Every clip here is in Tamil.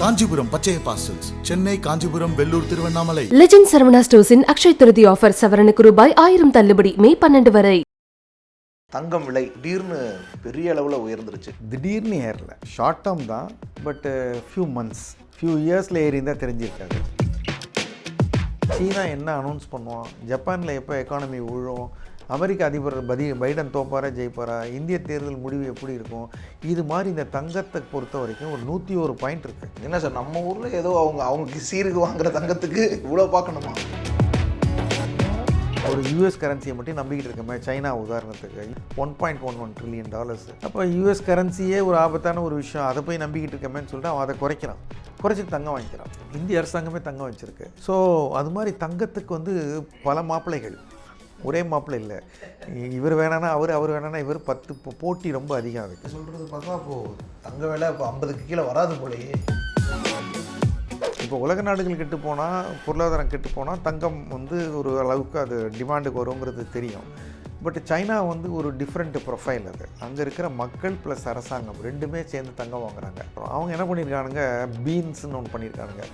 காஞ்சிபுரம் பச்சைய பாசல்ஸ் சென்னை காஞ்சிபுரம் வெள்ளூர் திருவண்ணாமலை. லெஜண்ட் சரவணா ஸ்டோர்ஸின் அக்ஷய் திருதி ஆஃபர் சவரனுக்கு ரூபாய் ஆயிரம் தள்ளுபடி மே பன்னெண்டு வரை. தங்கம் விலை திடீர்னு பெரிய அளவில் உயர்ந்துருச்சு. திடீர்னு ஏறல. ஷார்ட் டேர்ம் தான் பட்டு ஃபியூ மந்த்ஸ் ஃபியூ இயர்ஸில் ஏறி தான் தெரிஞ்சிருக்காது சீனா என்ன அனௌன்ஸ் பண்ணுவான்? ஜப்பானில் எப்போ எக்கானமி விழும் அமெரிக்க அதிபர் பதி பைடன் தோப்பாரா ஜெயிப்பாரா? இந்திய தேர்தல் முடிவு எப்படி இருக்கும்? இது மாதிரி இந்த தங்கத்தை பொறுத்த வரைக்கும் ஒரு நூற்றி ஒரு பாயிண்ட் இருக்குது என்ன சார் நம்ம ஊரில் ஏதோ அவங்க அவங்க சீருக்கு வாங்குற தங்கத்துக்கு இவ்வளோ பார்க்கணுமா? ஒரு யூஎஸ் கரன்சியை மட்டும் நம்பிக்கிட்டு இருக்கமே சைனா உதாரணத்துக்கு. One point one one trillion dollars அப்போ யூஎஸ் கரன்சியே ஒரு ஆபத்தான ஒரு விஷயம். அதை போய் நம்பிக்கிட்டு இருக்கமேன்னு சொல்லிட்டு அவன் அதை குறைக்கிறான். குறைச்சிட்டு தங்கம் வாங்கிக்கிறான். இந்திய அரசாங்கமே தங்கம் வச்சிருக்கு. ஸோ அது மாதிரி தங்கத்துக்கு வந்து பல மாப்பிள்ளைகள். ஒரே மாப்பிள்ளை இல்லை. இவர் வேணான்னா அவர் அவர் வேணான்னா இவர் பத்து போட்டி ரொம்ப அதிகம் அதுக்கு. சொல்கிறது பார்த்தா அப்போது தங்க விலை இப்போ ஐம்பதுக்கு கீழே வராது போலயே. இப்போ உலக நாடுகள் கெட்டு போனால் பொருளாதாரம் கெட்டு போனால் தங்கம் வந்து ஒரு அளவுக்கு அது டிமாண்டுக்கு வருங்கிறது தெரியும். பட் சைனா வந்து ஒரு டிஃப்ரெண்ட் ப்ரொஃபைல் அது. அங்கே இருக்கிற மக்கள் ப்ளஸ் அரசாங்கம் ரெண்டுமே சேர்ந்து தங்கம் வாங்குறாங்க. அப்புறம் அவங்க என்ன பண்ணியிருக்கானுங்க பீன்ஸ்னு ஒன்று பண்ணியிருக்கானுங்க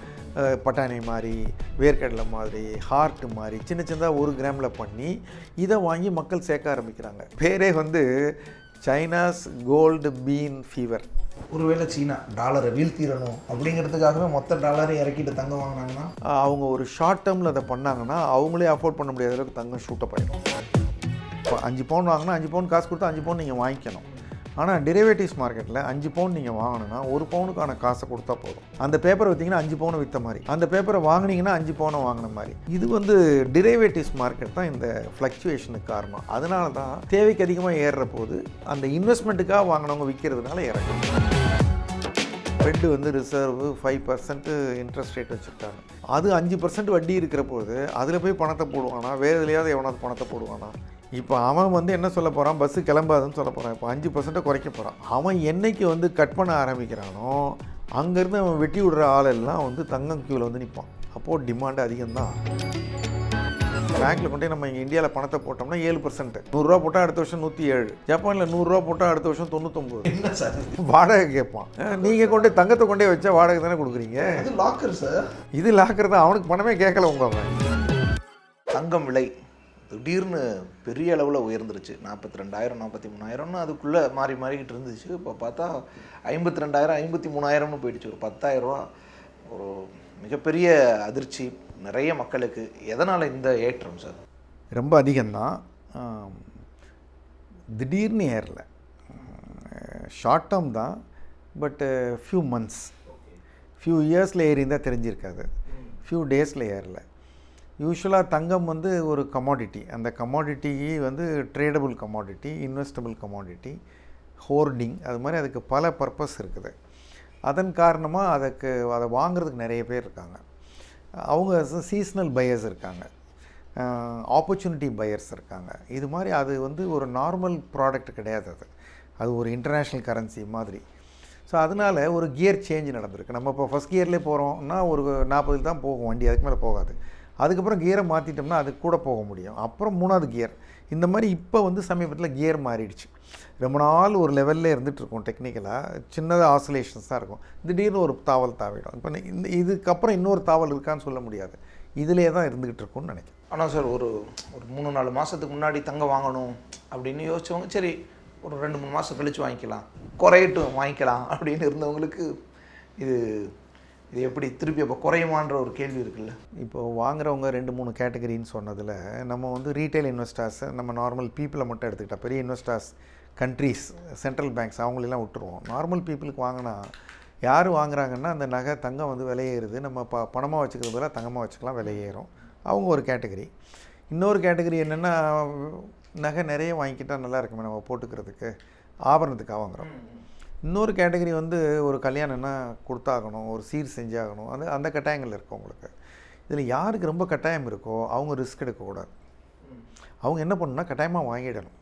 பட்டாணி மாதிரி வேர்க்கடலை மாதிரி ஹார்ட் மாதிரி சின்ன சின்னதாக ஒரு கிராமில் பண்ணி இதை வாங்கி மக்கள் சேர்க்க ஆரம்பிக்கிறாங்க. பேரே வந்து சைனாஸ் கோல்டு பீன் ஃபீவர். ஒருவேளை சீனா டாலரை வீழ்த்திடணும் அப்படிங்கிறதுக்காகவே மொத்த டாலரை இறக்கிட்டு தங்கம் வாங்கினாங்கன்னா? அவங்க ஒரு ஷார்ட் டேர்மில் அதை பண்ணாங்கன்னா அவங்களே அஃபோர்ட் பண்ண முடியாத அளவுக்கு தங்கம் ஷூட்டப் ஆயிடும். இப்போ அஞ்சு பவுன் வாங்கினா அஞ்சு பவுன் காசு கொடுத்து அஞ்சு பவுன் நீங்கள் வாங்கிக்கணும். ஆனால் டெரிவேட்டிவ்ஸ் மார்க்கெட்டில் அஞ்சு பவுன் நீங்கள் வாங்கணும்னா ஒரு பவுனுக்கான காசை கொடுத்தா போதும். அந்த பேப்பரை விற்றீங்கன்னா அஞ்சு பவுனை விற்ற மாதிரி. அந்த பேப்பரை வாங்குனீங்கன்னா அஞ்சு பவுனை வாங்கின மாதிரி. இது வந்து டெரிவேட்டிவ்ஸ் மார்க்கெட் தான் இந்த ஃப்ளக்சுவேஷனுக்கு காரணம். அதனால தான் தேவைக்கு அதிகமாக ஏறுற போது அந்த இன்வெஸ்ட்மெண்ட்டுக்காக வாங்கினவங்க விற்கிறதுனால இறக்கும் ஃபெட்டு வந்து reserve five percent interest rate வச்சுருக்காங்க. அது அஞ்சு பர்சன்ட் வட்டி இருக்கிற போது அதில் போய் பணத்தை போடுவானா? வேறு எதுலையாவது எவனாவது பணத்தை போடுவானா? இப்போ அவன் வந்து என்ன சொல்ல போகிறான் பஸ்ஸு கிளம்பாதுன்னு சொல்ல போகிறான் இப்போ அஞ்சு பர்சன்ட்டை குறைக்க போகிறான் அவன் என்னைக்கு வந்து கட் பண்ண ஆரம்பிக்கிறானோ அங்கேருந்து அவன் வெட்டி விடுற ஆளெல்லாம் வந்து தங்கம் கியூவில் வந்து நிற்பான் அப்போது டிமாண்டு அதிகம்தான். பேங்க்கில் கொண்டு நம்ம இங்கே இந்தியாவில் பணத்தை போட்டோம்னா ஏழு பர்சன்ட் நூறுரூவா போட்டால் அடுத்த வருஷம் நூற்றி ஏழு. ஜப்பானில் நூறுரூவா போட்டால் அடுத்த வருஷம் தொண்ணூத்தொம்பது வாடகை கேட்பான். நீங்கள் கொண்டு தங்கத்தை கொண்டே வச்சா வாடகை தானே கொடுக்குறீங்க? அது லாக்கர் சார் இது லாக்கர் தான். அவனுக்கு பணமே கேட்கல உங்க அவன். தங்கம் விலை திடீர்னு பெரிய அளவில் உயர்ந்துருச்சு. நாற்பத்தி ரெண்டாயிரம் நாற்பத்தி மூணாயிரம்னு அதுக்குள்ளே மாறி மாறிக்கிட்டு இருந்துச்சு. இப்போ பார்த்தா ஐம்பத்தி ரெண்டாயிரம் ஐம்பத்தி மூணாயிரம்னு போயிடுச்சு. ஒரு பத்தாயிரரூவா ஒரு மிகப்பெரிய அதிர்ச்சி நிறைய மக்களுக்கு. எதனால் இந்த ஏற்றம் சார்? ரொம்ப அதிகம்தான் திடீர்னு ஏறல. ஷார்ட் டேர்ம் தான் பட்டு ஃபியூ மந்த்ஸ் ஃபியூ இயர்ஸில் ஏறி தெரிஞ்சிருக்காது. ஃபியூ டேஸில் ஏறல. யூஸ்வலாக தங்கம் வந்து ஒரு கமாடிட்டி அந்த கமாடிட்டி வந்து tradable commodity investable commodity hoarding அது மாதிரி அதுக்கு பல பர்பஸ் இருக்குது. அதன் காரணமாக அதுக்கு அதை வாங்குறதுக்கு நிறைய பேர் இருக்காங்க. அவங்க சீஸ்னல் பையர்ஸ் இருக்காங்க. ஆப்பர்ச்சுனிட்டி பையர்ஸ் இருக்காங்க. இது மாதிரி அது வந்து ஒரு நார்மல் ப்ராடக்ட் கிடையாது அது. அது ஒரு இன்டர்நேஷ்னல் கரன்சி மாதிரி. ஸோ அதனால் ஒரு கியர் சேஞ்ச் நடந்திருக்கு. நம்ம இப்போ ஃபஸ்ட் கியர்லேயே போகிறோம்னா ஒரு நாற்பதில் தான் போகும். வண்டி அதுக்கு மேலே போகாது. அதுக்கப்புறம் கியரை மாற்றிட்டோம்னா அது கூட போக முடியும். அப்புறம் மூணாவது கியர். இந்த மாதிரி இப்போ வந்து சமீபத்தில் கியர் மாறிடுச்சு. ரொம்ப நாள் ஒரு லெவலில் இருந்துகிட்ருக்கோம் டெக்னிக்கலாக சின்னதாக ஆசோலேஷன்ஸ் தான் இருக்கும். திடீர்னு ஒரு தாவல் தாவிடும். இப்போ இந்த இதுக்கப்புறம் இன்னொரு தாவல் இருக்கான்னு சொல்ல முடியாது. இதிலே தான் இருந்துகிட்டு இருக்கும்னு நினைக்கிறேன். ஆனால் சார் ஒரு ஒரு மூணு நாலு மாதத்துக்கு முன்னாடி தங்கம் வாங்கணும் அப்படின்னு யோசிச்சவங்க சரி ஒரு ரெண்டு மூணு மாதம் கழித்து வாங்கிக்கலாம். குறையட்டும் வாங்கிக்கலாம் அப்படின்னு இருந்தவங்களுக்கு இது இது எப்படி திருப்பி அப்போ குறையுமான்ற ஒரு கேள்வி இருக்குல்ல? இப்போ வாங்குறவங்க ரெண்டு மூணு கேட்டகரின்னு சொன்னதில் நம்ம வந்து ரீட்டைல் இன்வெஸ்டர்ஸ் நம்ம நார்மல் பீப்புளை மட்டும் எடுத்துக்கிட்டா பெரிய இன்வெஸ்டர்ஸ் கண்ட்ரீஸ் சென்ட்ரல் பேங்க்ஸ் அவங்களெல்லாம் விட்டுருவோம். நார்மல் பீப்புளுக்கு வாங்கினா யார் வாங்குறாங்கன்னா அந்த நகை தங்கம் வந்து விலையேறுது நம்ம ப பணமாக வச்சுக்கிறது பதிலாக தங்கமாக வச்சுக்கலாம் விலையேறும் அவங்க ஒரு கேட்டகரி. இன்னொரு கேட்டகரி என்னென்னா நகை நிறைய வாங்கிக்கிட்டால் நல்லா இருக்குமே நம்ம போட்டுக்கிறதுக்கு ஆபரணத்துக்காக வாங்குறோம். இன்னொரு கேட்டகரி வந்து ஒரு கல்யாணம்னா கொடுத்தாகணும் ஒரு சீர் செஞ்சாகணும். அது அந்த கட்டாயங்கள் இருக்கும் உங்களுக்கு? இதில் யாருக்கு ரொம்ப கட்டாயம் இருக்கோ அவங்க ரிஸ்க் எடுக்கக்கூடாது. அவங்க என்ன பண்ணணும்னா கட்டாயமாக வாங்கிடணும்.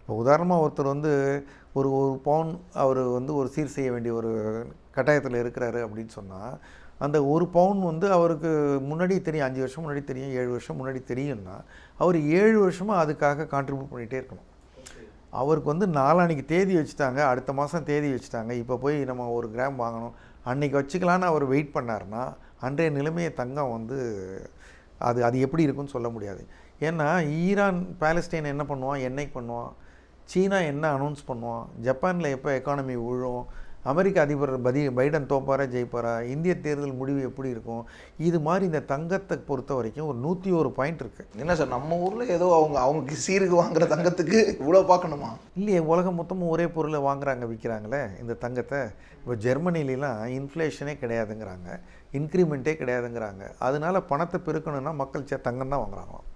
இப்போ உதாரணமாக ஒருத்தர் வந்து ஒரு ஒரு பவுன் அவர் வந்து ஒரு சீர் செய்ய வேண்டிய ஒரு கட்டாயத்தில் இருக்கிறாரு அப்படின்னு சொன்னால் அந்த ஒரு பவுன் வந்து அவருக்கு முன்னாடி தெரியும் அஞ்சு வருஷம் முன்னாடி தெரியும் ஏழு வருஷம் முன்னாடி தெரியும்னா அவர் ஏழு வருஷமாக அதுக்காக கான்ட்ரிபியூட் பண்ணிகிட்டே இருக்கணும். அவருக்கு வந்து நாளான்னைக்கு தேதி வச்சுட்டாங்க அடுத்த மாதம் தேதி வச்சுட்டாங்க. இப்போ போய் நம்ம ஒரு கிராம் வாங்கணும். அன்றைக்கி வச்சுக்கலான்னு அவர் வெயிட் பண்ணாருன்னா அன்றைய நிலைமையை தங்கம் வந்து அது அது எப்படி இருக்குன்னு சொல்ல முடியாது. ஏன்னா ஈரான் பேலஸ்டைன் என்ன பண்ணுவான்? என்னைக்கு பண்ணுவான்? சீனா என்ன அனௌன்ஸ் பண்ணுவான்? ஜப்பானில் எப்போ எக்கானமி விழும் அமெரிக்க அதிபர் பதி பைடன் தோப்பாரா ஜெயிப்பாரா? இந்திய தேர்தல் முடிவு எப்படி இருக்கும்? இது மாதிரி இந்த தங்கத்தை பொறுத்த வரைக்கும் ஒரு நூற்றி ஒரு பாயிண்ட் இருக்குது என்ன சார் நம்ம ஊர்ல ஏதோ அவங்க அவங்க சீருக்கு வாங்குற தங்கத்துக்கு இவ்வளோ பார்க்கணுமா? இல்லையே உலகம் மொத்தமும் ஒரே பொருளை வாங்குறாங்க விற்கிறாங்களே இந்த தங்கத்தை. இப்போ ஜெர்மனிலாம் இன்ஃப்ளேஷனே கிடையாதுங்கிறாங்க. இன்க்ரிமெண்ட்டே கிடையாதுங்கிறாங்க. அதனால பணத்தை பெருக்கணும்னா மக்கள் சே தங்கம் தான் வாங்குறாங்களாம்.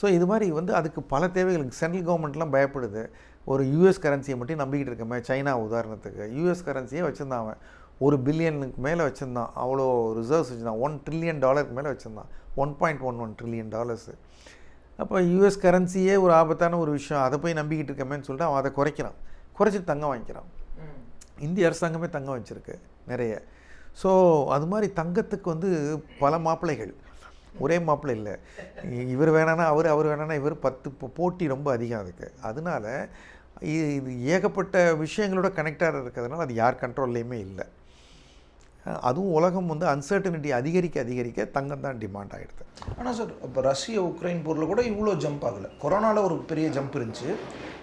ஸோ இது மாதிரி வந்து அதுக்கு பல தேவைகளுக்கு சென்ட்ரல் கவர்மெண்ட்லாம் பயப்படுது. ஒரு யூஎஸ் கரன்சியை மட்டும் நம்பிக்கிட்டு இருக்கமே சைனா உதாரணத்துக்கு. யூஎஸ் கரன்சியே வச்சுருந்தான் அவன். ஒரு பில்லியனுக்கு மேலே வச்சுருந்தான். அவ்வளோ ரிசர்வ்ஸ் வச்சுருந்தான். ஒன் ட்ரில்லியன் டாலருக்கு மேலே வச்சுருந்தான். One point one one trillion dollars அப்போ யூஎஸ் கரன்சியே ஒரு ஆபத்தான ஒரு விஷயம். அதை போய் நம்பிக்கிட்டு இருக்கமேன்னு சொல்லிட்டு அவன் அதை குறைக்கிறான். குறைச்சிட்டு தங்கம் வாங்கிக்கிறான். இந்திய அரசாங்கமே தங்கம் வச்சுருக்கு நிறைய. ஸோ அது மாதிரி தங்கத்துக்கு வந்து பல மாப்பிள்ளைகள். ஒரே மாப்பிள்ளை இல்லை. இவர் வேணான்னா அவர் அவர் வேணான்னா இவர் பத்து போட்டி ரொம்ப அதிகம் அதுக்கு. அதனால இது இது ஏகப்பட்ட விஷயங்களோட கனெக்டாக இருக்கிறதுனால அது யார் கண்ட்ரோல்லையுமே இல்லை. அதுவும் உலகம் வந்து அன்சர்டனிட்டி அதிகரிக்க அதிகரிக்க தங்கம் தான் டிமாண்ட் ஆகிடுது ஆனால் சார் இப்போ ரஷ்ய உக்ரைன் போரில் கூட இவ்வளோ ஜம்ப் ஆகலை. கொரோனாவில் ஒரு பெரிய ஜம்ப் இருந்துச்சு.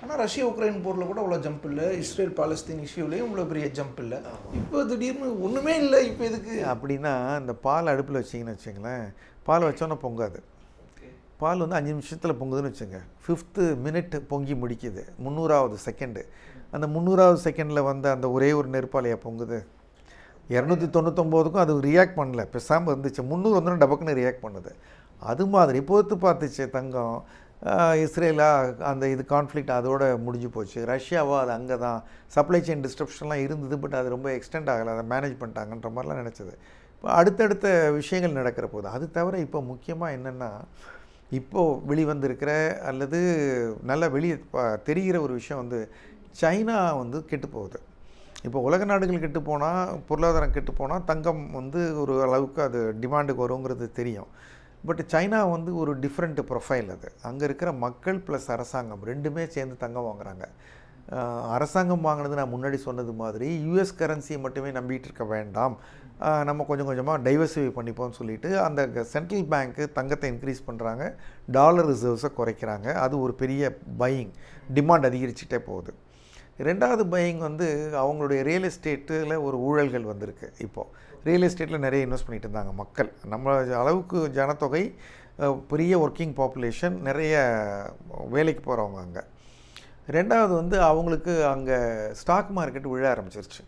ஆனால் ரஷ்ய உக்ரைன் போரில் கூட அவ்வளோ ஜம்ப் இல்லை. இஸ்ரேல் பாலஸ்தீன் இஷ்யூலேயும் இவ்வளோ பெரிய ஜம்ப் இல்லை. இப்போ திடீர்னு ஒன்றுமே இல்லை. இப்போ எதுக்கு? அப்படின்னா இந்த பால் அடுப்பில் வச்சிங்கன்னு வச்சுங்களேன் பால் வச்சோன்னா பொங்காது. பால் வந்து அஞ்சு நிமிஷத்தில் பொங்குதுன்னு வச்சுங்க ஃபிஃப்த்து மினிட் பொங்கி முடிக்குது. முந்நூறாவது செகண்டு அந்த முந்நூறாவது செகண்டில் வந்த அந்த ஒரே ஒரு நெருப்பாலையாக பொங்குது? இரநூத்தி தொண்ணூத்தொம்போதுக்கும் அது ரியாக்ட் பண்ணல. பேசாமல் இருந்துச்சு. முந்நூறு வந்து டபக்குன்னு ரியாக்ட் பண்ணுது. அது மாதிரி பொறுத்து பார்த்துச்சு தங்கம். இஸ்ரேலா அந்த இது கான்ஃப்ளிக்ட் அதோட முடிஞ்சு போச்சு. ரஷ்யாவா அது அங்கே தான் சப்ளை செயின் டிஸ்ட்ரப்ஷன்லாம் இருந்தது பட் அது ரொம்ப எக்ஸ்டெண்ட் ஆகலை. அதை மேனேஜ் பண்ணிட்டாங்கன்ற மாதிரிலாம் நினச்சது. இப்போ அடுத்தடுத்த விஷயங்கள் நடக்கிற போது அது தவிர இப்போ முக்கியமாக என்னென்னா இப்போது வெளிவந்திருக்கிற அல்லது நல்ல வெளியே தெரிகிற ஒரு விஷயம் வந்து சைனா வந்து கெட்டு போகுது. இப்போ உலக நாடுகள் கெட்டு போனால் பொருளாதாரம் கெட்டு போனால் தங்கம் வந்து ஒரு அளவுக்கு அது டிமாண்டுக்கு வருங்கிறது தெரியும். பட் சைனா வந்து ஒரு டிஃப்ரெண்ட் ப்ரொஃபைல் அது. அங்கே இருக்கிற மக்கள் ப்ளஸ் அரசாங்கம் ரெண்டுமே சேர்ந்து தங்கம் வாங்குறாங்க. அரசாங்கம் வாங்கினது நான் முன்னாடி சொன்னது மாதிரி யூஎஸ் கரன்சியை மட்டுமே நம்பிட்டு இருக்க வேண்டாம். நம்ம கொஞ்சம் கொஞ்சமாக டைவர்சிஃபை பண்ணிப்போம்னு சொல்லிட்டு அந்த சென்ட்ரல் பேங்க்கு தங்கத்தை இன்க்ரீஸ் பண்ணுறாங்க டாலர் ரிசர்வ்ஸை குறைக்கிறாங்க. அது ஒரு பெரிய பையிங் டிமாண்ட் அதிகரிச்சுட்டே போகுது. ரெண்டாவது பையிங் வந்து அவங்களுடைய ரியல் எஸ்டேட்டில் ஒரு ஊழல்கள் வந்திருக்கு இப்போது ரியல் எஸ்டேட்டில் நிறைய இன்வெஸ்ட் பண்ணிட்டு இருந்தாங்க மக்கள். நம்ம அளவுக்கு ஜனத்தொகை பெரிய ஒர்க்கிங் பாப்புலேஷன் நிறைய வேலைக்கு போகிறவங்க அங்கே. ரெண்டாவது வந்து அவங்களுக்கு அங்கே ஸ்டாக் மார்க்கெட் விழ ஆரம்பிச்சிருச்சு.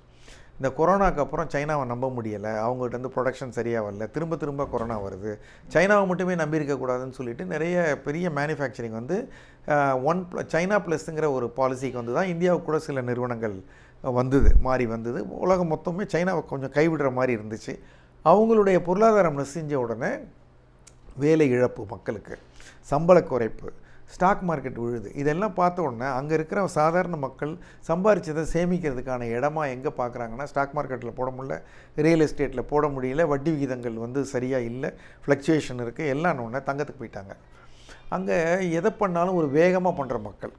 இந்த கொரோனாக்கு அப்புறம் சைனாவை நம்ப முடியலை. அவங்ககிட்ட இருந்து ப்ரொடக்ஷன் சரியாக வரல. திரும்ப திரும்ப கொரோனா வருது. சைனாவை மட்டுமே நம்பியிருக்கக்கூடாதுன்னு சொல்லிட்டு நிறைய பெரிய மேனுஃபேக்சரிங் வந்து ஒன் சைனா ப்ளஸ்ங்கிற ஒரு பாலிசிக்கு வந்து தான் இந்தியாவுக்கு கூட சில நிறுவனங்கள் வந்தது மாறி வந்தது. உலகம் மொத்தமே சைனாவை கொஞ்சம் கைவிடுற மாதிரி இருந்துச்சு. அவங்களுடைய பொருளாதாரம் நெசிஞ்ச உடனே வேலை இழப்பு மக்களுக்கு. சம்பள குறைப்பு. ஸ்டாக் மார்க்கெட் விழுது. இதெல்லாம் பார்த்த உடனே அங்கே இருக்கிற சாதாரண மக்கள் சம்பாரிச்சதை சேமிக்கிறதுக்கான இடமா எங்கே பார்க்குறாங்கன்னா ஸ்டாக் மார்க்கெட்டில் போட முடியல ரியல் எஸ்டேட்டில் போட முடியல வட்டி விகிதங்கள் வந்து சரியாக இல்லை ஃப்ளக்சுவேஷன் இருக்குது எல்லாம் ஒன்று தங்கத்துக்கு போயிட்டாங்க. அங்கே எதை பண்ணாலும் ஒரு வேகமாக பண்ணுற மக்கள்.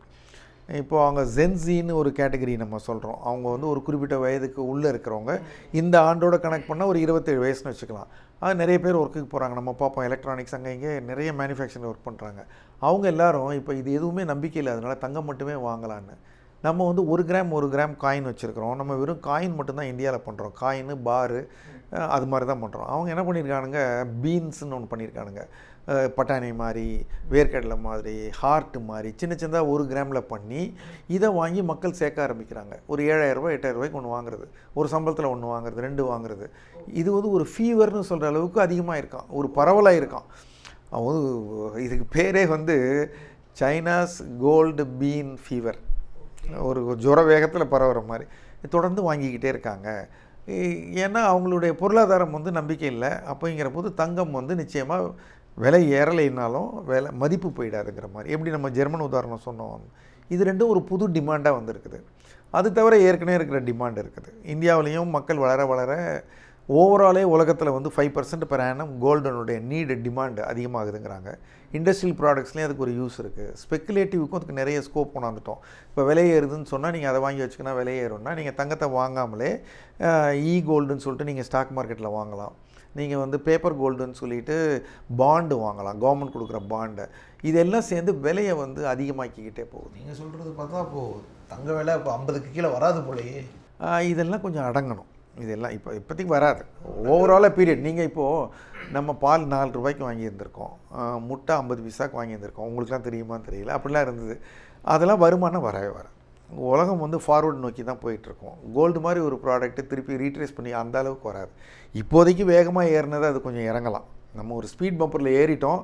இப்போது அவங்க ஜென்சின்னு ஒரு கேட்டகரி நம்ம சொல்கிறோம் அவங்க வந்து ஒரு குறிப்பிட்ட வயதுக்கு உள்ளே இருக்கிறவங்க. இந்த ஆண்டோட கனெக்ட் பண்ணால் ஒரு இருபத்தேழு வயசுன்னு வச்சுக்கலாம். அது நிறைய பேர் ஒர்க்குக்கு போகிறாங்க நம்ம பார்ப்போம். எலக்ட்ரானிக்ஸ் அங்கே இங்கே நிறைய மேனுஃபேக்சரிங் ஒர்க் பண்ணுறாங்க அவங்க எல்லாரும் இப்போ இது எதுவுமே நம்பிக்கை இல்லை. அதனால தங்கம் மட்டுமே வாங்கலான்னு. நம்ம வந்து ஒரு கிராம் ஒரு கிராம் காயின் வச்சுருக்கிறோம். நம்ம வெறும் காயின் மட்டும்தான் இந்தியாவில் பண்ணுறோம் காயின் பாரு அது மாதிரி தான் பண்ணுறோம் அவங்க என்ன பண்ணியிருக்கானுங்க பீன்ஸ்னு ஒன்று பண்ணியிருக்கானுங்க பட்டாணி மாதிரி வேர்க்கடலை மாதிரி ஹார்ட்டு மாதிரி சின்ன சின்னதாக ஒரு கிராமில் பண்ணி இதை வாங்கி மக்கள் சேர்க்க ஆரம்பிக்கிறாங்க. ஒரு ஏழாயிரரூபா எட்டாயிரரூபாய்க்கு ஒன்று வாங்குறது. ஒரு சம்பளத்தில் ஒன்று வாங்குறது ரெண்டு வாங்குறது. இது வந்து ஒரு ஃபீவர்னு சொல்கிற அளவுக்கு அதிகமாக இருக்கான் ஒரு பரவலாக இருக்கான் அவன் வந்து இதுக்கு பேரே வந்து சைனாஸ் கோல்டு பீன் ஃபீவர் ஒரு ஜுர வேகத்தில் பரவுற மாதிரி. தொடர்ந்து வாங்கிக்கிட்டே இருக்காங்க. ஏன்னா அவங்களுடைய பொருளாதாரம் வந்து நம்பிக்கை இல்லை. அப்போங்கிற போது தங்கம் வந்து நிச்சயமாக விலை ஏறலைனாலும் விலை மதிப்பு போயிடாதுங்கிற மாதிரி. எப்படி நம்ம ஜெர்மன் உதாரணம் சொன்னோம். இது ரெண்டும் ஒரு புது டிமாண்டாக வந்திருக்குது. அது தவிர ஏற்கனவே இருக்கிற டிமாண்ட் இருக்குது. இந்தியாவிலையும் மக்கள் வளர வளர ஓவராலே உலகத்தில் வந்து ஃபைவ் பர்சன்ட் பெர் ஆனம் கோல்டனுடைய நீடு டிமாண்டு அதிகமாகுதுங்கிறாங்க. இண்டஸ்ட்ரியல் ப்ராடக்ட்ஸ்லேயும் அதுக்கு ஒரு யூஸ் இருக்குது ஸ்பெக்குலேட்டிவ்க்கும் அதுக்கு நிறைய ஸ்கோப் கொண்டாந்துட்டோம் இப்போ விலை ஏறுதுன்னு சொன்னால் நீங்கள் அதை வாங்கி வச்சுக்கினா விலை ஏறும்னா நீங்கள் தங்கத்தை வாங்காமலே இ கோல்டுன்னு சொல்லிட்டு நீங்கள் ஸ்டாக் மார்க்கெட்டில் வாங்கலாம். நீங்கள் வந்து பேப்பர் கோல்டுன்னு சொல்லிட்டு பாண்டு வாங்கலாம். கவர்மெண்ட் கொடுக்குற பாண்டை இதெல்லாம் சேர்ந்து விலையை வந்து அதிகமாக்கிக்கிட்டே போகுது. நீங்கள் சொல்கிறது பார்த்தா அப்போது தங்க விலை இப்போ ஐம்பதுக்கு கீழே வராது போலயே. இதெல்லாம் கொஞ்சம் அடங்கணும். இதெல்லாம் இப்போ இப்போதைக்கு வராது. ஓவராலாக பீரியட் நீங்கள் இப்போது நம்ம பால் நாலு ரூபாய்க்கு வாங்கியிருந்திருக்கோம். முட்டை ஐம்பது பைசாக்கு வாங்கியிருந்திருக்கோம். உங்களுக்குலாம் தெரியுமான்னு தெரியல. அப்படிலாம் இருந்தது. அதெல்லாம் வருமானம் வரவே வர உலகம் வந்து ஃபார்வர்டு நோக்கி தான் போயிட்டுருக்கோம். கோல்டு மாதிரி ஒரு ப்ராடக்ட்டு திருப்பி ரீட்ரேஸ் பண்ணி அந்த அளவுக்கு வராது. இப்போதைக்கு வேகமாக ஏறினது அது கொஞ்சம் இறங்கலாம். நம்ம ஒரு ஸ்பீட் பம்பரில் ஏறிட்டோம்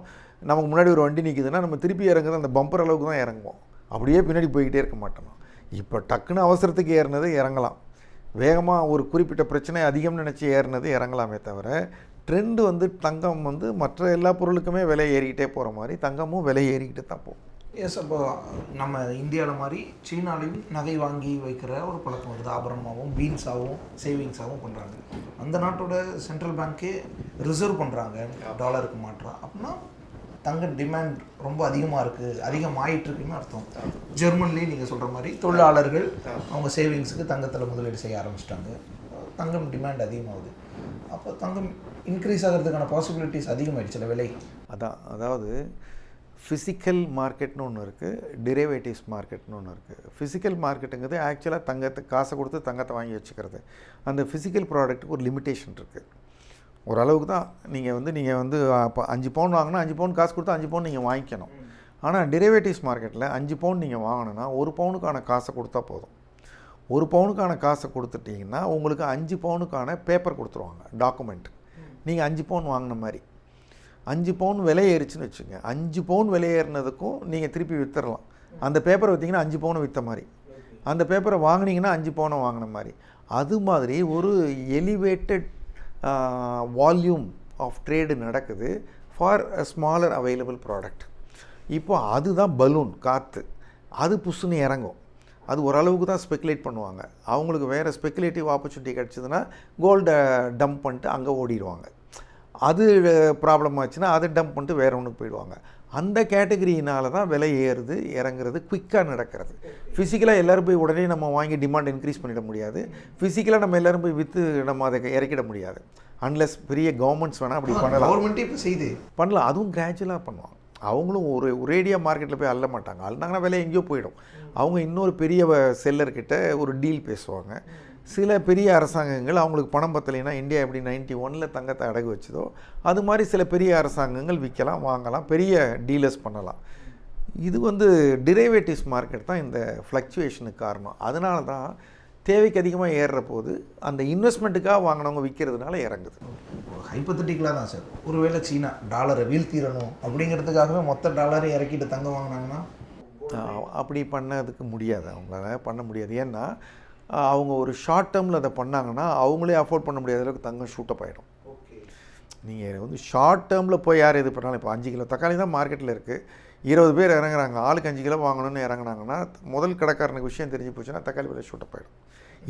நமக்கு முன்னாடி ஒரு வண்டி நிற்குதுன்னா நம்ம திருப்பி இறங்குறது அந்த பம்பர் அளவுக்கு தான் இறங்குவோம். அப்படியே பின்னாடி போய்கிட்டே இருக்க மாட்டோம். இப்போ டக்குன்னு அவசரத்துக்கு ஏறினது இறங்கலாம். வேகமாக ஒரு குறிப்பிட்ட பிரச்சனை அதிகம் நினச்சி ஏறினது இறங்கலாமே தவிர ட்ரெண்டு வந்து தங்கம் வந்து மற்ற எல்லா பொருளுக்குமே விலை ஏறிக்கிட்டே போகிற மாதிரி தங்கமும் விலை ஏறிக்கிட்டு தான் போகும். எஸ் அப்போ நம்ம இந்தியாவில் மாதிரி சீனாலையும் நகை வாங்கி வைக்கிற ஒரு பழக்கம் வருது. ஆபரணமாகவும் பீன்ஸாகவும் சேவிங்ஸாகவும் பண்ணுறாங்க அந்த நாட்டோட சென்ட்ரல் பேங்க்கே ரிசர்வ் பண்ணுறாங்க டாலருக்கு மாற்றம் அப்படின்னா தங்க டிமாண்ட் ரொம்ப அதிகமாக இருக்குது அதிகம் ஆகிட்டுருக்குன்னு அர்த்தம். ஜெர்மன்லேயும் நீங்கள் சொல்கிற மாதிரி தொழிலாளர்கள் அவங்க சேவிங்ஸுக்கு தங்கத்தில் முதலீடு செய்ய ஆரம்பிச்சிட்டாங்க. தங்கம் டிமாண்ட் அதிகமாகுது. அப்போ தங்கம் இன்க்ரீஸ் ஆகிறதுக்கான பாசிபிலிட்டிஸ் அதிகமாயிடுச்சுல விலை அதான் அதாவது ஃபிசிக்கல் மார்க்கெட்னு ஒன்று இருக்குது டிரைவேட்டிவ்ஸ் மார்க்கெட்னு ஒன்று இருக்குது ஃபிசிக்கல் மார்க்கெட்டுங்கிறது ஆக்சுவலாக தங்கத்தை காசை கொடுத்து தங்கத்தை வாங்கி வச்சுக்கிறது. அந்த ஃபிசிக்கல் ப்ராடக்ட்டுக்கு ஒரு லிமிட்டேஷன் இருக்குது ஓரளவுக்கு தான் நீங்கள் வந்து நீங்கள் வந்து அப்போ அஞ்சு பவுன் வாங்கினா அஞ்சு பவுன் காசு கொடுத்து அஞ்சு பவுன் நீங்கள் வாங்கிக்கணும். ஆனால் டிரைவேட்டிவ்ஸ் மார்க்கெட்டில் அஞ்சு பவுன் நீங்கள் வாங்கினோன்னா ஒரு பவுனுக்கான காசை கொடுத்தா போதும். ஒரு பவுனுக்கான காசை கொடுத்துட்டிங்கன்னா உங்களுக்கு அஞ்சு பவுனுக்கான பேப்பர் கொடுத்துருவாங்க டாக்குமெண்ட் நீங்கள் அஞ்சு பவுன் வாங்கின மாதிரி. அஞ்சு பவுன் விலை ஏறிச்சுன்னு வச்சுங்க அஞ்சு பவுன் விலை ஏறினதுக்கும் நீங்கள் திருப்பி விற்றுறலாம் அந்த பேப்பரை விற்றீங்கன்னா அஞ்சு பவுனை விற்ற மாதிரி. அந்த பேப்பரை வாங்குனீங்கன்னா அஞ்சு பவுனை வாங்கின மாதிரி. அது மாதிரி ஒரு எலிவேட்டட் வால்யூம் ஆஃப் ட்ரேடு நடக்குது for a smaller available product இப்போ அதுதான் பலூன் காற்று அது புஷ்ஷுன்னு இறங்கும். அது ஓரளவுக்கு தான் ஸ்பெக்குலேட் பண்ணுவாங்க. அவங்களுக்கு வேறு ஸ்பெக்குலேட்டிவ் ஆப்பர்ச்சுனிட்டி கிடச்சிதுன்னா கோல்டை டம்ப் பண்ணிட்டு அங்கே ஓடிடுவாங்க. அது ப்ராப்ளம் ஆச்சுன்னா அதை டம்ப் பண்ணிட்டு வேறு ஒன்றுக்கு போயிடுவாங்க. அந்த கேட்டகரியினால தான் விலை ஏறுது இறங்குறது குயிக்காக நடக்கிறது. ஃபிசிக்கலாக எல்லோரும் போய் உடனே நம்ம வாங்கி டிமாண்ட் இன்க்ரீஸ் பண்ணிட முடியாது. ஃபிசிக்கலாக நம்ம எல்லோரும் போய் விற்று நம்ம அதை இறக்கிட முடியாது. அன்லெஸ் பெரிய கவர்மெண்ட்ஸ் வேணால் அப்படி பண்ணலாம். கவர்மெண்ட்டே இப்போ செய்யுது பண்ணலாம். அதுவும் கிராஜுவலாக பண்ணுவாங்க. அவங்களும் ஒரு ஒரேடியாக மார்க்கெட்டில் போய் அள்ள மாட்டாங்க. அள்ளினாங்கன்னா விலை எங்கேயோ போயிடும். அவங்க இன்னொரு பெரிய செல்லர்கிட்ட ஒரு டீல் பேசுவாங்க. சில பெரிய அரசாங்கங்கள் அவங்களுக்கு பணம் பத்தலைன்னா இந்தியா எப்படி நைன்டி ஒனில் தங்கத்தை அடகு வச்சதோ அது மாதிரி சில பெரிய அரசாங்கங்கள் விற்கலாம் வாங்கலாம் பெரிய டீலர்ஸ் பண்ணலாம். இது வந்து டிரைவேட்டிவ்ஸ் மார்க்கெட் தான் இந்த ஃப்ளக்சுவேஷனுக்கு காரணம். அதனால தான் தேவைக்கு அதிகமாக ஏறுற போது அந்த இன்வெஸ்ட்மெண்ட்டுக்காக வாங்கினவங்க விற்கிறதுனால இறங்குது. ஹைப்பத்தட்டிக்கலாக தான் சார். ஒருவேளை சீனா டாலரை வீழ்த்திடணும் அப்படிங்கிறதுக்காகவே மொத்த டாலரையும் இறக்கிட்டு தங்கம் வாங்கினாங்கன்னா? அப்படி பண்ணதுக்கு முடியாது. அவங்களால பண்ண முடியாது. ஏன்னா அவங்க ஒரு ஷார்ட் டேர்மில் அதை பண்ணாங்கன்னா அவங்களே அஃபோர்ட் பண்ண முடியாத அளவுக்கு தங்கம் ஷூட்டப் ஆகிடும் நீங்கள் வந்து ஷார்ட் டேர்மில் போய் யார் இது பண்ணாலும் இப்போ அஞ்சு கிலோ தக்காளி தான் மார்க்கெட்டில் இருக்குது இருபது பேர் இறங்குறாங்க ஆளுக்கு அஞ்சு கிலோ வாங்கணும்னு இறங்குனாங்கன்னா முதல் கடைக்காரனுக்கு விஷயம் தெரிஞ்சு போச்சுன்னா தக்காளி விலை ஷூட்டப் ஆகிடும்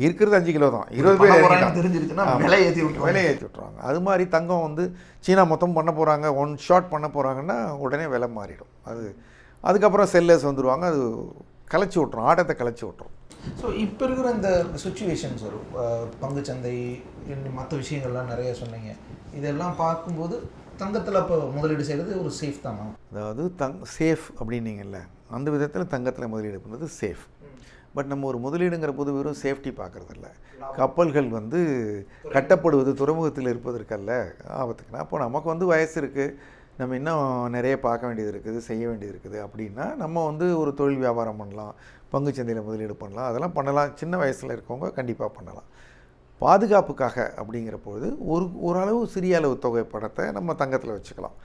இருக்கிறது அஞ்சு கிலோ தான். இருபது பேர். தெரிஞ்சிருச்சுன்னா. விலை ஏற்றி விட்டுருவாங்க. விலையை ஏற்றி விட்ருவாங்க அது மாதிரி தங்கம் வந்து சீனா மொத்தம் பண்ண போகிறாங்க ஒன் ஷாட் பண்ண போகிறாங்கன்னா உடனே விலை மாறிடும். அது அதுக்கப்புறம் செல்லர்ஸ் வந்துடுவாங்க அது கலைச்சி விட்ரும் ஆட்டத்தை கலைச்சி விட்ரும் ஸோ இப்போ இருக்கிற இந்த சுச்சுவேஷன்ஸ் வரும். பங்குச்சந்தை மற்ற விஷயங்கள்லாம் நிறைய சொன்னீங்க. இதெல்லாம் பார்க்கும்போது தங்கத்தில் அப்போ முதலீடு செய்கிறது ஒரு சேஃப் தானா? அதாவது தங் சேஃப் அப்படின்னீங்கல்ல. அந்த விதத்தில் தங்கத்தில் முதலீடு பண்ணுறது சேஃப் பட் நம்ம ஒரு முதலீடுங்கிற போது வெறும் சேஃப்டி பார்க்குறதில்ல. கப்பல்கள் வந்து கட்டப்படுவது துறைமுகத்தில் இருப்பதற்கல்ல. ஆபத்துக்குன்னா அப்போ நமக்கு வந்து வயசு இருக்குது நம்ம இன்னும் நிறைய பார்க்க வேண்டியது இருக்குது செய்ய வேண்டியது இருக்குது. அப்படின்னா நம்ம வந்து ஒரு தொழில் வியாபாரம் பண்ணலாம். பங்குச்சந்தையில் முதலீடு பண்ணலாம். அதெல்லாம் பண்ணலாம். சின்ன வயசில் இருக்கவங்க கண்டிப்பாக பண்ணலாம். பாதுகாப்புக்காக அப்படிங்கிற பொழுது ஒரு ஓரளவு சிறிய அளவு தொகை பணத்தை நம்ம தங்கத்தில் வச்சுக்கலாம்.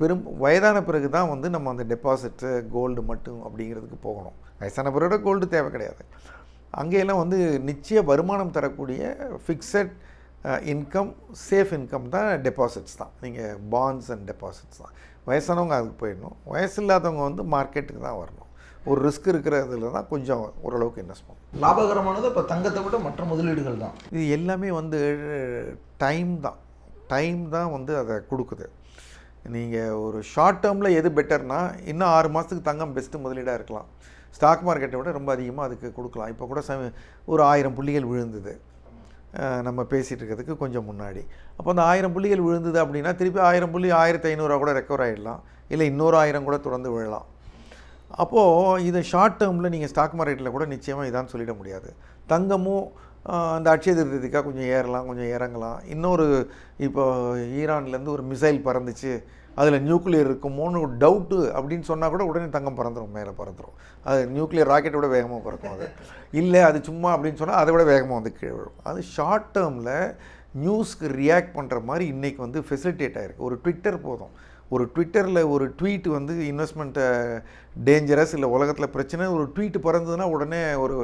பெரும் வயதான பிறகு தான் வந்து நம்ம அந்த டெபாசிட்டு கோல்டு மட்டும் அப்படிங்கிறதுக்கு போகணும். வயசான பிறகு கோல்டு தேவை கிடையாது. அங்கேயெல்லாம் வந்து நிச்சய வருமானம் தரக்கூடிய ஃபிக்ஸட் இன்கம் சேஃப் இன்கம் தான் டெபாசிட்ஸ் தான். நீங்கள் பாண்ட்ஸ் அண்ட் டெபாசிட்ஸ் தான். வயசானவங்க அதுக்கு போயிடணும். வயசு இல்லாதவங்க வந்து மார்க்கெட்டுக்கு தான் வரணும். ஒரு ரிஸ்க் இருக்கிறதுல தான் கொஞ்சம் ஓரளவுக்கு இன்வெஸ்ட் லாபகரமானது இப்போ தங்கத்தை விட மற்ற முதலீடுகள் தான். இது எல்லாமே வந்து டைம் தான். டைம் தான் வந்து அதை கொடுக்குது. நீங்கள் ஒரு ஷார்ட் டேர்மில் எது பெட்டர்னா இன்னும் ஆறு மாதத்துக்கு தங்கம் பெஸ்ட்டு முதலீடாக இருக்கலாம். ஸ்டாக் மார்க்கெட்டை விட ரொம்ப அதிகமாக அதுக்கு கொடுக்கலாம். இப்போ கூட சம ஒரு ஆயிரம் புள்ளிகள் விழுந்தது. நம்ம பேசிகிட்டு இருக்கிறதுக்கு கொஞ்சம் முன்னாடி. அப்போ அந்த ஆயிரம் புள்ளிகள் விழுந்தது அப்படின்னா திருப்பி ஆயிரம் புள்ளி ஆயிரத்தி ஐநூறுரூவா கூட ரெக்கவர் ஆகிடலாம் இல்லை இன்னொரு ஆயிரம் கூட தொடர்ந்து விழலாம். அப்போது இதை ஷார்ட் டேர்மில் நீங்கள் ஸ்டாக் மார்க்கெட்டில் கூட நிச்சயமாக இதான் சொல்லிட முடியாது. தங்கமும் அந்த அட்சய திருத்திக்காக கொஞ்சம் ஏறலாம் கொஞ்சம் இறங்கலாம். இன்னொரு இப்போ ஈரான்லேருந்து ஒரு மிசைல் பறந்துச்சு அதில் நியூக்ளியர் இருக்குமோன்னு ஒரு டவுட்டு அப்படின்னு சொன்னால் கூட உடனே தங்கம் பறந்துடும் மேலே பறந்துடும் அது நியூக்ளியர் ராக்கெட்டை விட வேகமாக பறக்கும் அது. இல்லை அது சும்மா அப்படின்னு சொன்னால் அதை விட வேகமாக வந்து கீழே விழும். அது ஷார்ட் டேர்மில் நியூஸ்க்கு ரியாக்ட் பண்ணுற மாதிரி இன்றைக்கி வந்து ஃபெசிலிட்டேட் ஆகிருக்கு ஒரு ட்விட்டர் போதும். ஒரு ட்விட்டரில் ஒரு ட்வீட் வந்து இன்வெஸ்ட்மெண்ட்டை டேஞ்சரஸ் இல்லை உலகத்தில் பிரச்சனை. ஒரு ட்வீட் பிறந்ததுன்னா உடனே ஒரு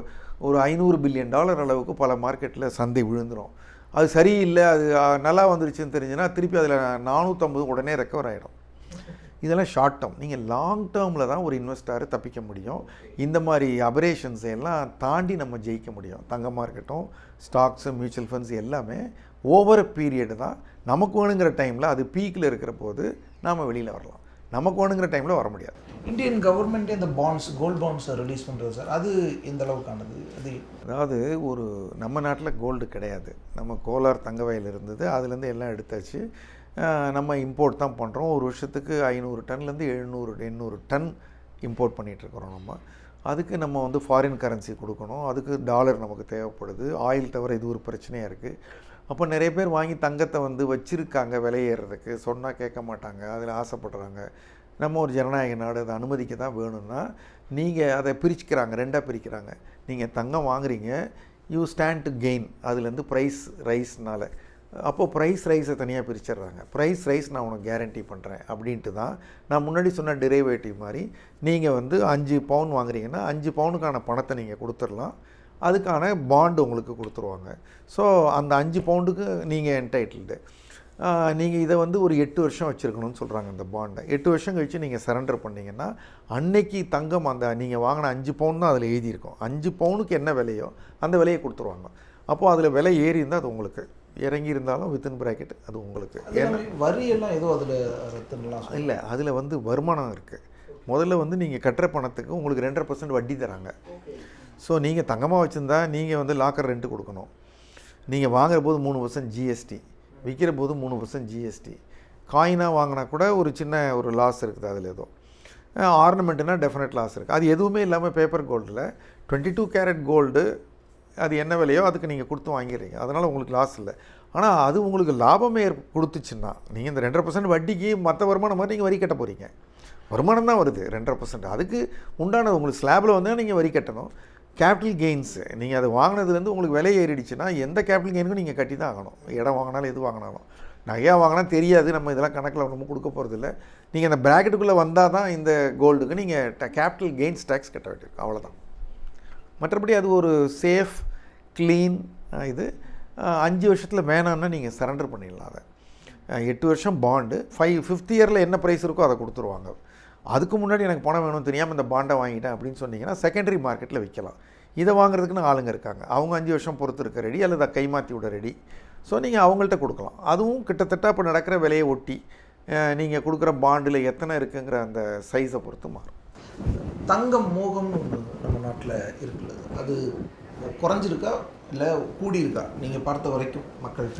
ஒரு ஐநூறு பில்லியன் டாலர் அளவுக்கு பல மார்க்கெட்டில் சந்தை விழுந்துடும் அது சரியில்லை அது நல்லா வந்துருச்சுன்னு தெரிஞ்சுன்னா திருப்பி அதில் நானூற்றம்பது உடனே ரெக்கவர் ஆகிடும் இதெல்லாம் ஷார்ட் டேர்ம் நீங்கள் லாங் டேர்மில் தான் ஒரு இன்வெஸ்டார் தப்பிக்க முடியும். இந்த மாதிரி அபரேஷன்ஸ் எல்லாம் தாண்டி நம்ம ஜெயிக்க முடியும். தங்கமாக இருக்கட்டும் ஸ்டாக்ஸு மியூச்சுவல் ஃபண்ட்ஸ் எல்லாமே ஓவர் பீரியடு தான். நமக்கு வேணுங்கிற டைமில் அது பீக்கில் இருக்கிற போது நாம் வெளியில் வரலாம். நமக்கு வேணுங்கிற டைமில் வர முடியாது. இந்தியன் கவர்மெண்ட்டே இந்த பாண்ட்ஸ் கோல்ட் பாண்ட்ஸை ரிலீஸ் பண்ணுறது சார் அது எந்த அளவுக்கானது? அது அதாவது ஒரு நம்ம நாட்டில் கோல்டு கிடையாது. நம்ம கோலார் தங்க வயல் இருந்தது. அதுலேருந்து எல்லாம் எடுத்தாச்சு. நம்ம இம்போர்ட் தான் பண்ணுறோம் ஒரு வருஷத்துக்கு ஐநூறு டன்லேருந்து எழுநூறு எண்ணூறு டன் இம்போர்ட் பண்ணிகிட்ருக்குறோம் நம்ம. அதுக்கு நம்ம வந்து ஃபாரின் கரன்சி கொடுக்கணும். அதுக்கு டாலர் நமக்கு தேவைப்படுது. ஆயில் தவிர இது ஒரு பிரச்சனையாக இருக்குது அப்போ நிறைய பேர் வாங்கி தங்கத்தை வந்து வச்சுருக்காங்க விலையேறதுக்கு. சொன்னால் கேட்க மாட்டாங்க. அதில் ஆசைப்படுறாங்க. நம்ம ஒரு ஜனநாயக நாடு அதை அனுமதிக்க தான் வேணும்னா நீங்கள் அதை பிரிச்சுக்கிறாங்க ரெண்டாக பிரிக்கிறாங்க. நீங்கள் தங்கம் வாங்குறீங்க யூ ஸ்டாண்ட் டு கெயின் அதுலேருந்து ப்ரைஸ் ரைஸ்னால அப்போது ப்ரைஸ் ரைஸை தனியாக பிரிச்சிடுறாங்க. ப்ரைஸ் ரைஸ் நான் உனக்கு கேரண்டி பண்ணுறேன் அப்படின்ட்டு தான் நான் முன்னாடி சொன்ன டெரிவேட்டிவ் மாதிரி நீங்கள் வந்து அஞ்சு பவுன் வாங்குறீங்கன்னா அஞ்சு பவுனுக்கான பணத்தை நீங்கள் கொடுத்துடலாம். அதுக்கான பாண்டு உங்களுக்கு கொடுத்துருவாங்க. ஸோ அந்த அஞ்சு பவுண்டுக்கு நீங்கள் என்டைட்டில்டு நீங்கள் இதை வந்து ஒரு எட்டு வருஷம் வச்சுருக்கணும்னு சொல்கிறாங்க அந்த பாண்டை எட்டு வருஷம் கழித்து நீங்கள் சரண்டர் பண்ணீங்கன்னா அன்னைக்கு தங்கம் அந்த நீங்கள் வாங்கின அஞ்சு பவுன் தான் அதில் எழுதியிருக்கும். அஞ்சு பவுனுக்கு என்ன விலையோ அந்த விலையை கொடுத்துருவாங்க. அப்போது அதில் விலை ஏறி இருந்தால் அது உங்களுக்கு. இறங்கி இருந்தாலும் வித்தின் ப்ராக்கெட் அது உங்களுக்கு. ஏன்னா வரி எல்லாம் ஏதோ அதில் இல்லை அதில் வந்து வருமானம் இருக்குது முதல்ல வந்து நீங்கள் கட்டுற பணத்துக்கு உங்களுக்கு ரெண்டரை பர்சன்ட் வட்டி தராங்க. ஸோ நீங்கள் தங்கமாக வச்சுருந்தா நீங்கள் வந்து லாக்கர் ரெண்ட்டு கொடுக்கணும். நீங்கள் வாங்குற போது மூணு பர்சன்ட் ஜிஎஸ்டி விற்கிற போது மூணு பர்சன்ட் ஜிஎஸ்டி காயினாக வாங்கினா கூட ஒரு சின்ன ஒரு லாஸ் இருக்குது அதில் ஏதோ. ஆர்னமெண்ட்டுனா டெஃபினட் லாஸ் இருக்குது அது எதுவுமே இல்லாமல் பேப்பர் கோல்டில் டுவெண்ட்டி டூ கேரட் கோல்டு அது என்ன விலையோ அதுக்கு நீங்கள் கொடுத்து வாங்கிடுறீங்க. அதனால் உங்களுக்கு லாஸ் இல்லை. ஆனால் அது உங்களுக்கு லாபமே கொடுத்துச்சுன்னா நீங்கள் இந்த ரெண்டரை பர்சன்ட் வட்டிக்கு மற்ற வருமானம் மாதிரி நீங்கள் வரி கட்ட போகிறீங்க வருமானம் தான் வருது ரெண்டரை பர்சன்ட் அதுக்கு உண்டானது உங்களுக்கு ஸ்லாபில் வந்தால் நீங்கள் வரி கட்டணும். கேபிட்டல் கெயின்ஸு நீங்கள் அது வாங்கினதுலேருந்து உங்களுக்கு விலை ஏறிடுச்சுன்னா எந்த கேபிட்டல் கெயினுக்கும் நீங்கள் கட்டி தான் ஆகணும். இடம் வாங்கினாலும் எது வாங்கினாலும். நகையாக வாங்கினா தெரியாது. நம்ம இதெல்லாம் கணக்கில் நம்ம கொடுக்க போகிறதில்ல நீங்கள் அந்த ப்ராக்கெட்டுக்குள்ளே வந்தால் தான் இந்த கோல்டுக்கு நீங்கள் ட கேபிட்டல் கெயின்ஸ் டேக்ஸ் கட்ட வேண்டியிருக்கு. அவ்வளோதான் மற்றபடி அது ஒரு சேஃப் க்ளீன் இது. அஞ்சு வருஷத்தில் வேணாம்னா நீங்கள் சரண்டர் பண்ணிடலாம் அதை. எட்டு வருஷம் பாண்டு ஃபைவ் ஃபிஃப்த் இயரில் என்ன ப்ரைஸ் இருக்கோ அதை கொடுத்துருவாங்க. அதுக்கு முன்னாடி எனக்கு பணம் வேணும்னு தெரியாமல் இந்த பாண்டை வாங்கிட்டேன் அப்படின்னு சொன்னீங்கன்னா செகண்டரி மார்க்கெட்டில் விற்கலாம் இதை வாங்குறதுக்குன்னு ஆளுங்க இருக்காங்க. அவங்க அஞ்சு வருஷம் பொறுத்து இருக்க ரெடி அல்லது கைமாற்றி விட ரெடி ஸோ நீங்கள் அவங்கள்ட்ட கொடுக்கலாம். அதுவும் கிட்டத்தட்ட இப்போ நடக்கிற விலையை ஒட்டி நீங்கள் கொடுக்குற பாண்டில் எத்தனை இருக்குங்கிற அந்த சைஸை பொறுத்து மாறும். தங்கம் மோகம்னு ஒன்று நம்ம நாட்டில் இருக்குல்ல. அது குறைஞ்சிருக்கா? இல்லை கூடியிருக்கா? நீங்கள் பார்த்த வரைக்கும் மக்கள்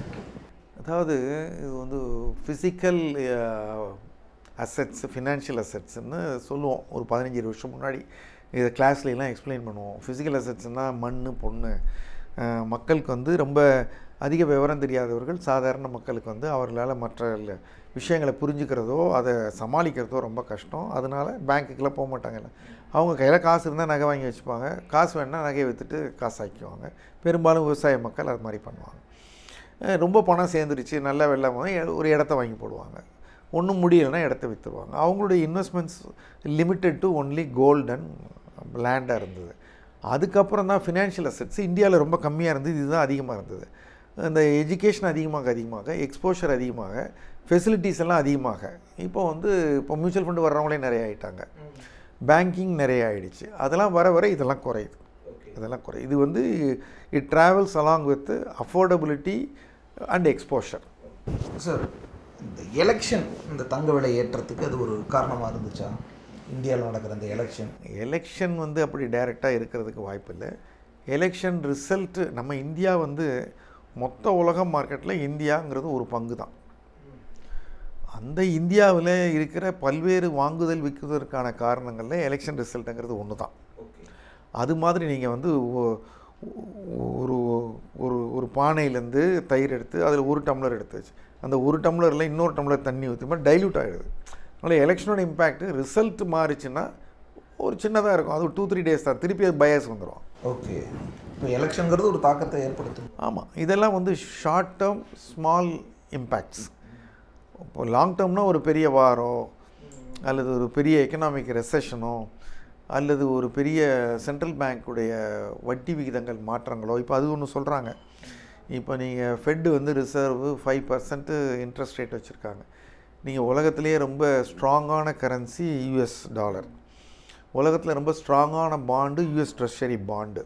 அதாவது இது வந்து ஃபிசிக்கல் அசெட்ஸ் ஃபினான்ஷியல் அசெட்ஸ்னு சொல்லுவோம். ஒரு பதினஞ்சு இருபது வருஷம் முன்னாடி இதை கிளாஸ்லாம் எக்ஸ்பிளைன் பண்ணுவோம். ஃபிசிக்கல் அசட்ஸ்னால் மண் பொண்ணு. மக்களுக்கு வந்து ரொம்ப அதிக விவரம் தெரியாதவர்கள் சாதாரண மக்களுக்கு வந்து அவர்களால் மற்ற விஷயங்களை புரிஞ்சுக்கிறதோ அதை சமாளிக்கிறதோ ரொம்ப கஷ்டம். அதனால பேங்க்குக்கெலாம் போக மாட்டாங்கல்ல. அவங்க கையில் காசு இருந்தால் நகை வாங்கி வச்சுப்பாங்க. காசு வேணால் நகையை விற்றுட்டு காசு ஆக்கிக்குவாங்க. பெரும்பாலும் விவசாய மக்கள் அது மாதிரி பண்ணுவாங்க. ரொம்ப பணம் சேர்ந்துருச்சு. நல்ல வெள்ளம் ஒரு இடத்த வாங்கி போடுவாங்க. ஒன்றும் முடியலைன்னா இடத்த விற்றுருவாங்க அவங்களுடைய investments limited to only gold and லேண்டாக இருந்தது. அதுக்கப்புறம் தான் ஃபினான்ஷியல் அசெட்ஸ் இந்தியாவில் ரொம்ப கம்மியாக இருந்தது. இதுதான் அதிகமாக இருந்தது. இந்த எஜுகேஷன் அதிகமாக அதிகமாக எக்ஸ்போஷர் அதிகமாக ஃபெசிலிட்டிஸ் எல்லாம் அதிகமாக. இப்போ வந்து இப்போ மியூச்சுவல் ஃபண்டு வர்றவங்களே நிறைய ஆயிட்டாங்க. பேங்கிங் நிறைய ஆயிடுச்சு. அதெல்லாம் வர வர இதெல்லாம் குறையுது. இதெல்லாம் குறை இது வந்து it travels along with affordability and exposure sir இந்த எலெக்ஷன் இந்த தங்க விலை ஏற்றத்துக்கு அது ஒரு காரணமாக இருந்துச்சா? இந்தியாவில் நடக்கிற இந்த எலெக்ஷன் எலெக்ஷன் வந்து அப்படி டைரெக்டாக இருக்கிறதுக்கு வாய்ப்பு இல்லை எலெக்ஷன் ரிசல்ட்டு நம்ம இந்தியா வந்து மொத்த உலக மார்க்கெட்டில் இந்தியாங்கிறது ஒரு பங்கு தான் அந்த இந்தியாவில் இருக்கிற பல்வேறு வாங்குதல் விற்குவதற்கான காரணங்களில் எலெக்ஷன் ரிசல்ட்டுங்கிறது ஒன்று தான் அது மாதிரி நீங்கள் வந்து ஒரு ஒரு ஒரு பானையிலேருந்து தயிர் எடுத்து அதில் ஒரு டம்ளர் எடுத்து வச்சு அந்த ஒரு டம்ளரில் இன்னொரு டம்ளர் தண்ணி ஊற்றி மாதிரி டைல்யூட் ஆகிடுது அதனால் எலெக்ஷனோட இம்பேக்ட் ரிசல்ட் மாறிச்சுன்னா ஒரு சின்னதாக இருக்கும். அது ஒரு டூ த்ரீ டேஸ் தான். திருப்பி அது பயஸ் வந்துடும் ஓகே இப்போ எலெக்ஷனுங்கிறது ஒரு தாக்கத்தை ஏற்படுத்தும். ஆமாம் இதெல்லாம் வந்து ஷார்ட் டேர்ம் ஸ்மால் இம்பேக்ட்ஸ் இப்போ லாங் டேர்ம்னா ஒரு பெரிய வாரோ அல்லது ஒரு பெரிய எக்கனாமிக் ரெசஷனோ அல்லது ஒரு பெரிய சென்ட்ரல் பேங்க்குடைய வட்டி விகிதங்கள் மாற்றங்களோ இப்போ அது ஒன்று சொல்கிறாங்க இப்போ நீங்கள் ஃபெட்டு வந்து reserve five percent interest rate வச்சுருக்காங்க. நீங்கள் உலகத்திலேயே ரொம்ப ஸ்ட்ராங்கான கரன்சி யூஎஸ் டாலர் உலகத்தில் ரொம்ப ஸ்ட்ராங்கான பாண்டு யூஎஸ் ட்ரெஷரி பாண்டு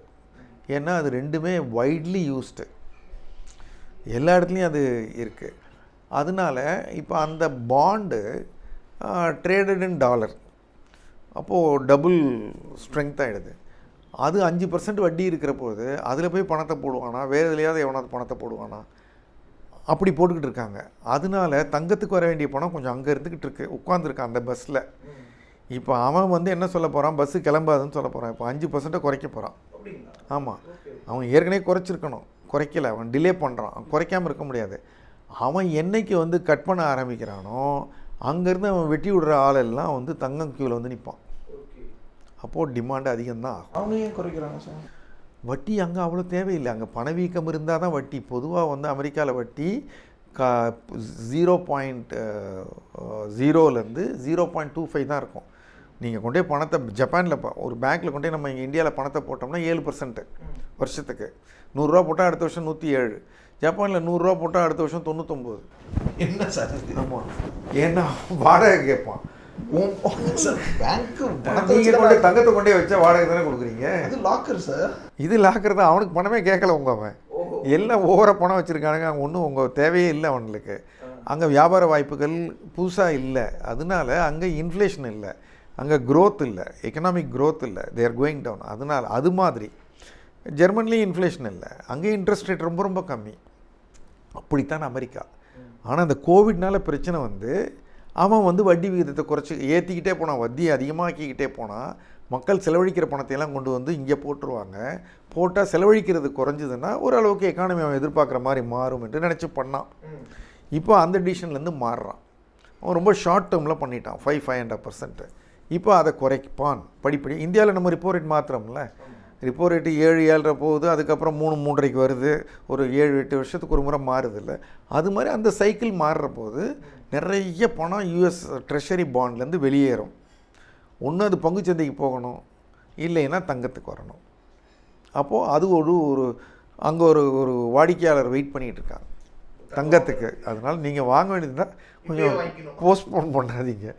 ஏன்னா அது ரெண்டுமே வைட்லி யூஸ்டு எல்லா இடத்துலையும் அது இருக்குது அதனால இப்போ அந்த பாண்டு ட்ரேடட் இன் டாலர் அப்போது டபுள் ஸ்ட்ரென்த் ஆகிடுது அது அஞ்சு பர்சன்ட் வட்டி இருக்கிற போது அதில் போய் பணத்தை போடுவானா? வேறு எதுலையாவது எவனாவது பணத்தை போடுவானா? அப்படி போட்டுக்கிட்டு இருக்காங்க. அதனால தங்கத்துக்கு வர வேண்டிய பணம் கொஞ்சம் அங்கே இருந்துக்கிட்டு இருக்கு. உட்காந்துருக்கான் அந்த பஸ்ஸில் இப்போ அவன் வந்து என்ன சொல்ல போகிறான் பஸ்ஸு கிளம்பாதுன்னு சொல்ல போகிறான் இப்போ அஞ்சு பர்சன்ட்டை குறைக்க போகிறான் ஆமாம் அவன் ஏற்கனவே குறைச்சிருக்கணும். குறைக்கல. அவன் டிலே பண்ணுறான் குறைக்காமல் இருக்க முடியாது. அவன் என்னைக்கு வந்து கட் பண்ண ஆரம்பிக்கிறானோ அங்கேருந்து அவன் வெட்டி விடுற ஆளெல்லாம் வந்து தங்கம் கியூவில் வந்து நிற்பான் அப்போது டிமாண்டு அதிகம்தான் ஆகும். அவங்க ஏன் குறைக்கிறாங்க சார். வட்டி அங்கே அவ்வளோ தேவையில்லை. அங்கே பணவீக்கம் இருந்தால் தான் வட்டி. பொதுவாக வந்து அமெரிக்காவில் வட்டி கா ஜீரோ பாயிண்ட் ஜீரோலேருந்து ஜீரோ பாயிண்ட் டூ ஃபைவ் தான் இருக்கும். நீங்கள் கொண்டே பணத்தை ஜப்பானில் ஒரு பேங்க்கில் கொண்டே நம்ம இங்கே இந்தியாவில் பணத்தை போட்டோம்னா ஏழு பர்சன்ட்டு வருஷத்துக்கு. நூறுரூவா போட்டால் அடுத்த வருஷம் நூற்றி ஏழு. ஜப்பானில் நூறுரூவா போட்டால் அடுத்த வருஷம் தொண்ணூத்தொம்பது. என்ன சார் ஆமாம் ஏன்னா வாடகை கேட்பான். பேங்க்கு கொண்டே தங்கத்தை கொண்டே வச்சா வாடகை தானே கொடுக்குறீங்க? அது லாக்கர் சார் இது லாக்கிறது அவனுக்கு பணமே கேட்கல உங்க அவன். எல்லாம் ஓவர பணம் வச்சுருக்கானுங்க. அங்கே ஒன்றும் உங்கள் தேவையே இல்லை அவனுக்கு. அங்கே வியாபார வாய்ப்புகள் புதுசாக இல்லை. அதனால அங்கே இன்ஃப்ளேஷன் இல்லை. அங்கே growth இல்லை. எக்கனாமிக் growth இல்லை. தேர் கோயிங் டவுன் அதனால அது மாதிரி. ஜெர்மன்லேயும் இன்ஃப்ளேஷன் இல்லை. அங்கேயும் இன்ட்ரெஸ்ட் ரேட் ரொம்ப ரொம்ப கம்மி. அப்படித்தான் அமெரிக்கா. ஆனால் அந்த கோவிட்னால பிரச்சனை வந்து அவன் வந்து வட்டி விகிதத்தை குறைச்சி ஏற்றிக்கிட்டே போனான் வட்டியை அதிகமாக்கிக்கிட்டே போனால் மக்கள் செலவழிக்கிற பணத்தையெல்லாம் கொண்டு வந்து இங்கே போட்டுருவாங்க. போட்டால் செலவழிக்கிறது குறைஞ்சதுன்னா ஓரளவுக்கு எக்கானமி அவன் எதிர்பார்க்குற மாதிரி மாறும் என்று நினச்சி பண்ணான். இப்போ அந்த டிசிஷன்லேருந்து மாறுறான். அவன் ரொம்ப ஷார்ட் டேர்மில் பண்ணிட்டான் ஃபைவ் ஃபைவ் ஹண்ட்ரட் பர்சன்ட்டு இப்போ அதை குறைப்பான். படிப்படி இந்தியாவில் நம்ம ரிப்போ ரேட் மாத்திரம்ல ரிப்போ ரேட்டு ஏழு ஏழரை போகுது அதுக்கப்புறம் மூணு மூன்றரைக்கு வருது. ஒரு ஏழு எட்டு வருஷத்துக்கு ஒரு முறை மாறுது இல்லை. அது மாதிரி அந்த சைக்கிள் மாறுற போது நிறைய பணம் யூஎஸ் ட்ரெஷரி பாண்ட்லேருந்து வெளியேறும். ஒன்று அது பங்குச்சந்தைக்கு போகணும் இல்லைன்னா தங்கத்துக்கு வரணும். அப்போது அது ஒரு ஒரு அங்கே ஒரு ஒரு வாடிக்கையாளர் வெயிட் பண்ணிகிட்டு இருக்காங்க. தங்கத்துக்கு. அதனால் நீங்கள் வாங்க வேண்டியதுன்னா கொஞ்சம் போஸ்ட்போன் பண்ணாதீங்க.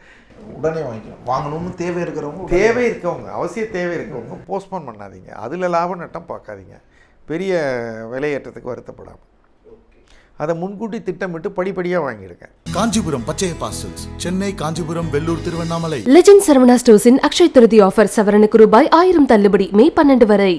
உடனே வாங்கிக்கணும். வாங்கணும்னு தேவை இருக்கிறவங்க தேவை இருக்கவங்க அவசிய தேவை இருக்கவங்க போஸ்ட்போன் பண்ணாதீங்க. அதில் லாப நட்டம் பார்க்காதீங்க. பெரிய விலையேற்றத்துக்கு வருத்தப்படாமல் அதை முன்கூட்டி திட்டமிட்டு படிப்படியாக வாங்கிடுங்க காஞ்சிபுரம் பச்சையப்பா சில்க்ஸ் சென்னை காஞ்சிபுரம் வெள்ளூர் திருவண்ணாமலை. லெஜண்ட் சரவணா ஸ்டோர்ஸின் அக்ஷய் திருதி ஆஃபர் சவரனுக்கு ரூபாய் ஆயிரம் தள்ளுபடி மே பன்னெண்டு வரை.